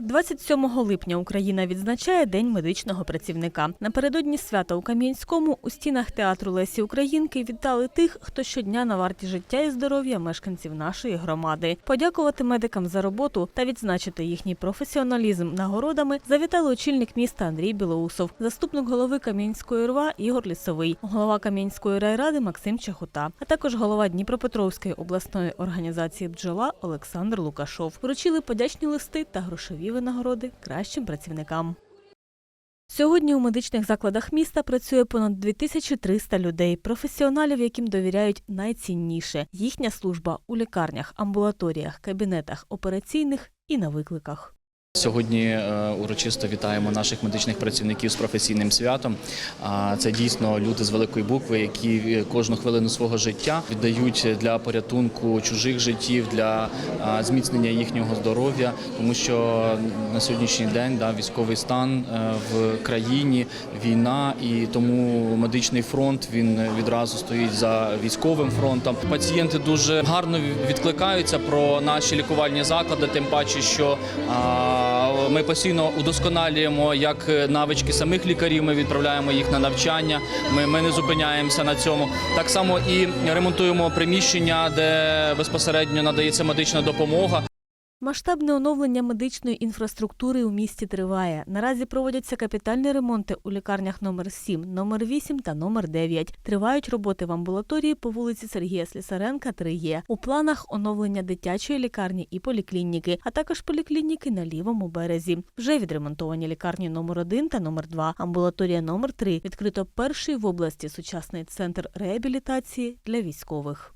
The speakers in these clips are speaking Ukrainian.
27 липня Україна відзначає День медичного працівника. Напередодні свята у Кам'янському у стінах театру Лесі Українки вітали тих, хто щодня на варті життя і здоров'я мешканців нашої громади. Подякувати медикам за роботу та відзначити їхній професіоналізм нагородами завітали очільник міста Андрій Білоусов, заступник голови Кам'янської РВА Ігор Лісовий, голова Кам'янської райради Максим Чахута, а також голова Дніпропетровської обласної організації бджола Олександр Лукашов. Вручили подячні листи та грошові винагороди кращим працівникам. Сьогодні у медичних закладах міста працює понад 2300 людей, професіоналів, яким довіряють найцінніше їхня служба у лікарнях, амбулаторіях, кабінетах операційних і на викликах. Сьогодні е, урочисто вітаємо наших медичних працівників з професійним святом. Це дійсно люди з великої букви, які кожну хвилину свого життя віддають для порятунку чужих життів, для зміцнення їхнього здоров'я, тому що на сьогоднішній день да, військовий стан е, в країні, війна, і тому медичний фронт він відразу стоїть за військовим фронтом. Пацієнти дуже гарно відкликаються про наші лікувальні заклади, тим паче, що ми постійно удосконалюємо як навички самих лікарів. Ми відправляємо їх на навчання. Ми, ми не зупиняємося на цьому. Так само і ремонтуємо приміщення, де безпосередньо надається медична допомога. Масштабне оновлення медичної інфраструктури у місті триває. Наразі проводяться капітальні ремонти у лікарнях номер 7, номер 8 та номер 9. Тривають роботи в амбулаторії по вулиці Сергія Слісаренка, 3Є. У планах оновлення дитячої лікарні і поліклініки, а також поліклініки на лівому березі. Вже відремонтовані лікарні номер 1 та номер 2. Амбулаторія номер 3 відкрито перший в області сучасний центр реабілітації для військових.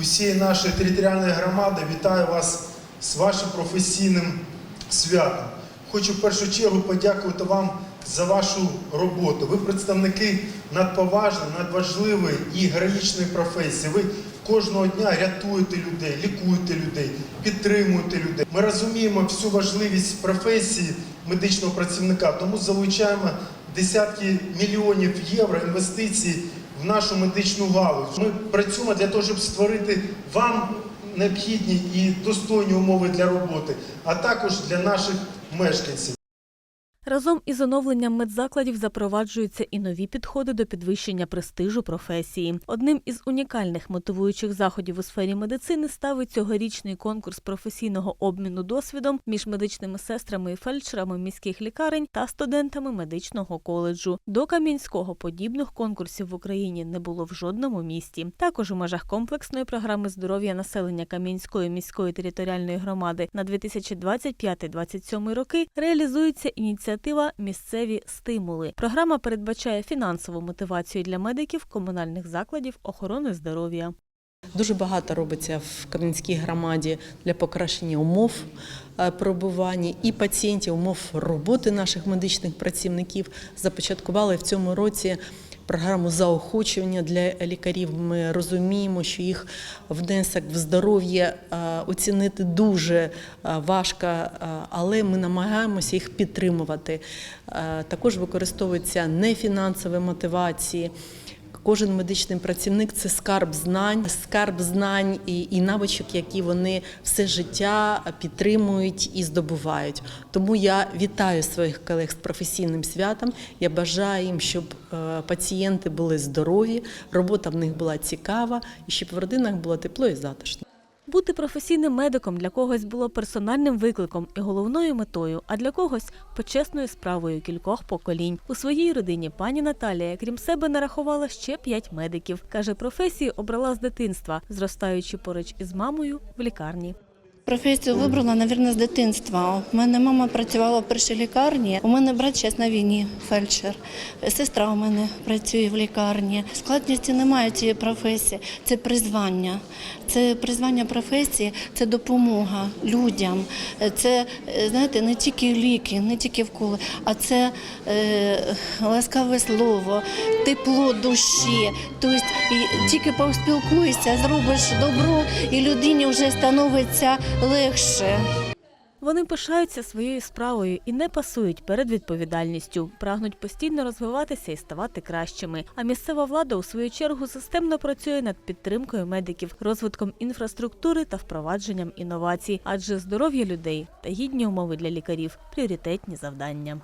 Усієї нашої територіальної громади вітаю вас з вашим професійним святом. Хочу в першу чергу подякувати вам за вашу роботу. Ви представники надповажної, надважливої і героїчної професії. Ви кожного дня рятуєте людей, лікуєте людей, підтримуєте людей. Ми розуміємо всю важливість професії медичного працівника, тому залучаємо десятки мільйонів євро інвестицій в нашу медичну галузь. Ми працюємо для того, щоб створити вам необхідні і достойні умови для роботи, а також для наших мешканців. Разом із оновленням медзакладів запроваджуються і нові підходи до підвищення престижу професії. Одним із унікальних мотивуючих заходів у сфері медицини став і цьогорічний конкурс професійного обміну досвідом між медичними сестрами і фельдшерами міських лікарень та студентами медичного коледжу. До Кам'янського подібних конкурсів в Україні не було в жодному місті. Також у межах комплексної програми здоров'я населення Кам'янської міської територіальної громади на 2025-2027 роки реалізується ініціатива Місцеві стимули. Програма передбачає фінансову мотивацію для медиків комунальних закладів охорони здоров'я. Дуже багато робиться в Кам'янській громаді для покращення умов пробування перебування і пацієнтів, умов роботи наших медичних працівників. Започаткували в цьому році програму заохочування для лікарів. Ми розуміємо, що їх внесок в здоров'я е, оцінити дуже е, важко, е, але ми намагаємося їх підтримувати. Також використовуються нефінансові мотивації. Кожен медичний працівник це скарб знань, скарб знань і, і навичок, які вони все життя підтримують і здобувають. Тому я вітаю своїх колег з професійним святом. Я бажаю їм, щоб е, пацієнти були здорові, робота в них була цікава і щоб в родинах було тепло і затишно. Бути професійним медиком для когось було персональним викликом і головною метою, а для когось почесною справою кількох поколінь. У своїй родині пані Наталія, крім себе, нарахувала ще п'ять медиків. каже, професію обрала з дитинства, зростаючи поруч із мамою в лікарні. Професію вибрала, мабуть, з дитинства. У мене мама працювала в першій лікарні. У мене брат зараз на війні, фельдшер. Сестра у мене працює в лікарні. Складності немає цієї професії. Це призвання. Це призвання професії, це допомога людям. Це е, знаєте, не тільки ліки, не тільки вколи, а це е, ласкаве слово, тепло душі. Тобто тільки поспілкуєшся, зробиш добро, і людині вже становиться легше. Вони пишаються своєю справою і не пасують перед відповідальністю, прагнуть постійно розвиватися і ставати кращими. А місцева влада у свою чергу системно працює над підтримкою медиків, розвитком інфраструктури та впровадженням інновацій, адже здоров'я людей та гідні умови для лікарів пріоритетні завдання.